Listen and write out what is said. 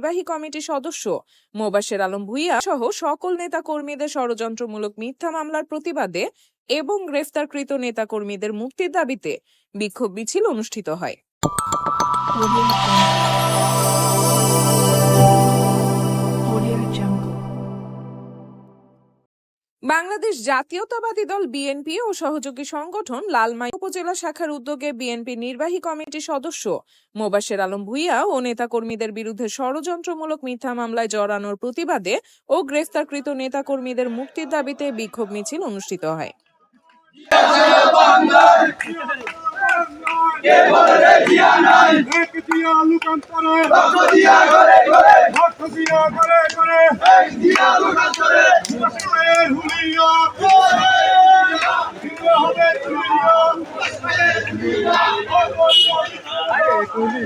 নির্বাহী কমিটির সদস্য মোবাশের আলম ভুইয়া সহ সকল নেতা কর্মীদের ষড়যন্ত্রমূলক মিথ্যা মামলার প্রতিবাদে এবং গ্রেফতারকৃত নেতা কর্মীদের মুক্তির দাবিতে বিক্ষোভ মিছিল অনুষ্ঠিত হয়। বাংলাদেশ জাতীয়তাবাদী দল বিএনপি ও সহযোগী সংগঠন লালমাই উপজেলা শাখার উদ্যোগে বিএনপি নির্বাহী কমিটির সদস্য মোবাশের আলম ভুইয়া ও নেতাকর্মীদের বিরুদ্ধে ষড়যন্ত্রমূলক মিথ্যা মামলায় জড়ানোর প্রতিবাদে ও গ্রেফতারকৃত নেতাকর্মীদের মুক্তির দাবিতে বিক্ষোভ মিছিল অনুষ্ঠিত হয়। দিয়া 还有估计。